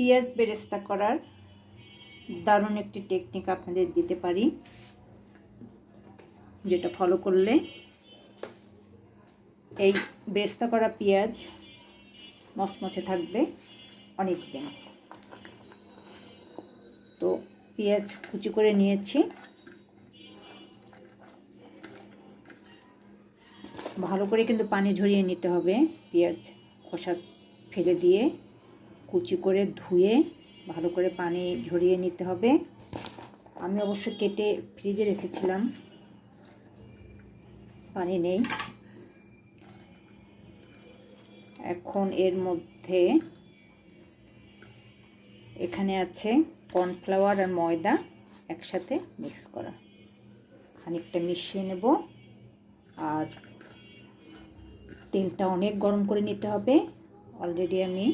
পেঁয়াজ বেরেস্তা করার দারুণ একটি টেকনিক আপনাদের দিতে পারি, যেটা ফলো করলে এই বেরেস্তা করা পেঁয়াজ মচমচে থাকবে অনেক দিন তো পেঁয়াজ কুচি করে নিয়েছি। ভালো করে কিন্তু পানি ঝরিয়ে নিতে হবে, পেঁয়াজ খোসা ফেলে দিয়ে। কুচি করে ধুয়ে ভালো করে পানি ঝরিয়ে নিতে হবে। আমি অবশ্য কেটে ফ্রিজে রেখেছিলাম। পানি নেই। এখন এর মধ্যে এখানে আছে কর্নফ্লাওয়ার আর ময়দা একসাথে মিক্স করা। খানিকটা মিশিয়ে নেব আর তেলটা অনেক গরম করে নিতে হবে। অলরেডি আমি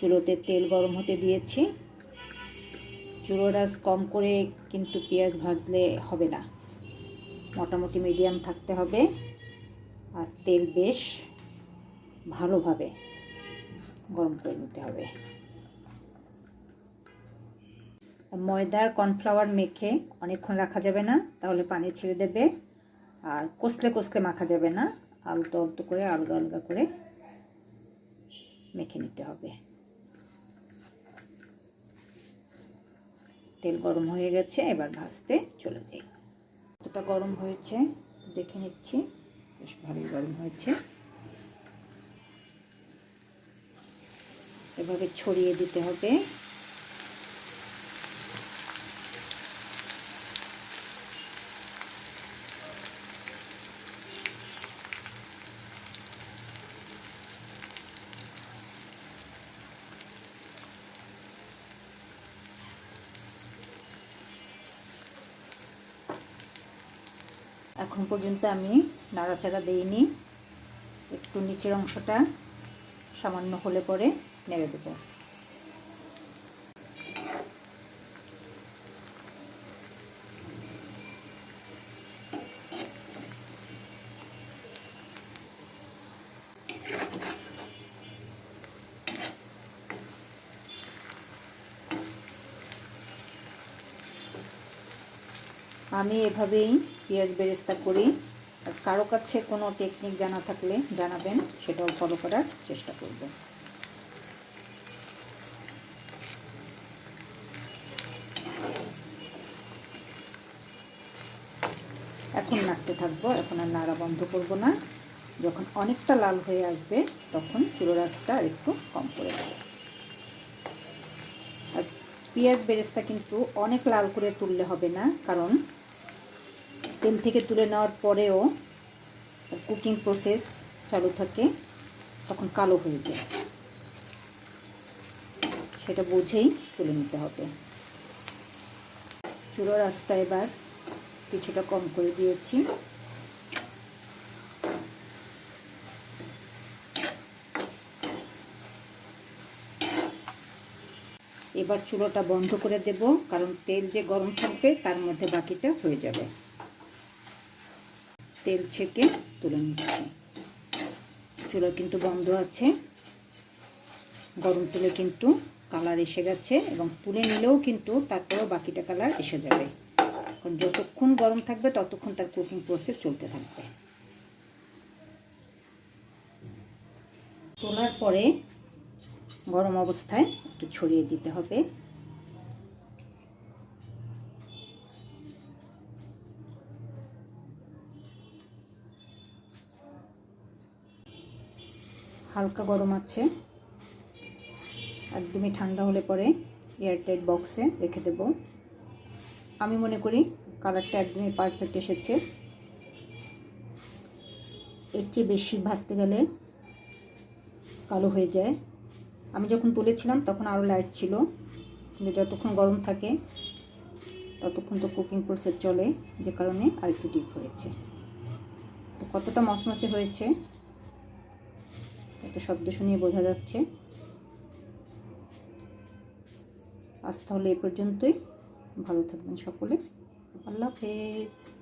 চুলোতে তেল গরম হতে দিয়েছি। চুলো রাস কম করে কিন্তু পেঁয়াজ ভাজলে হবে না। মোটামুটি মিডিয়াম থাকতে হবে। আর তেল বেশ ভালোভাবে গরম করে নিতে হবে। ময়দার কর্নফ্লাওয়ার মেখে অনেকক্ষণ রাখা যাবে না, তাহলে পানি ছেড়ে দেবে। আর কষলে কষলে মাখা যাবে না। আলতো আলতো করে, আলগা আলগা করে মেখে নিতে হবে। তেল গরম হয়ে গেছে, এবার ভাজতে চলে যাই। কতটা গরম হয়েছে দেখে নিচ্ছি। বেশ ভালোই গরম হয়েছে। এভাবে ছড়িয়ে দিতে হবে। এখন পর্যন্ত আমি নাড়াচাড়া দেইনি। একটু নিচের অংশটা সামান্য হলে পরে নেড়ে দেব। আমি এভাবেই পেঁয়াজ বেরেস্তা করি। আর কারও কাছে কোনো টেকনিক জানা থাকলে জানাবেন, সেটাও ফলো করার চেষ্টা করব। এখন নাড়তে থাকব, এখন আর নাড়া বন্ধ করব না। যখন অনেকটা লাল হয়ে আসবে, তখন চুলো রাসটা আর একটু কম করে দেবো আর পেঁয়াজ বেরেস্তা কিন্তু অনেক লাল করে তুললে হবে না, কারণ তেল থেকে তুলে নেওয়ার পরেও কুকিং প্রসেস চালু থাকে, তখন কালো হয়ে যায়। সেটা বুঝেই তুলে নিতে হবে। চুলোর আঁচটা এবার কিছুটা কম করে দিয়েছি। এবার চুলোটা বন্ধ করে দেব, কারণ তেল যে গরম থাকবে, তার মধ্যে বাকিটা হয়ে যাবে। তেল ছেঁকে তুলে নিচ্ছি। চুলো কিন্তু বন্ধ আছে। গরম তেলে কিন্তু কালার এসে গেছে এবং তুলে নিলেও কিন্তু তারপরেও বাকিটা কালার এসে যাবে। কারণ যতক্ষণ গরম থাকবে, ততক্ষণ তার কুকিং প্রসেস চলতে থাকবে। তোলার পরে গরম অবস্থায় একটু ছড়িয়ে দিতে হবে। হালকা গরম আছে। একদমই ঠান্ডা হলে পরে এয়ারটাইট বক্সে রেখে দেব। আমি মনে করি কালারটা একদমই পারফেক্ট এসেছে। এর চেয়ে বেশি ভাজতে গেলে কালো হয়ে যায়। আমি যখন তুলেছিলাম তখন আরও লাইট ছিল। কিন্তু যতক্ষণ গরম থাকে, ততক্ষণ তো কুকিং প্রসেস চলে যে কারণে আর একটু ডিপ হয়েছে। তো কতটা মচমচে হয়েছে একটা শব্দ শুনিয়ে বোঝা যাচ্ছে। আজ তাহলে এ পর্যন্তই। ভালো থাকবেন সকলে। আল্লাহ হাফেজ।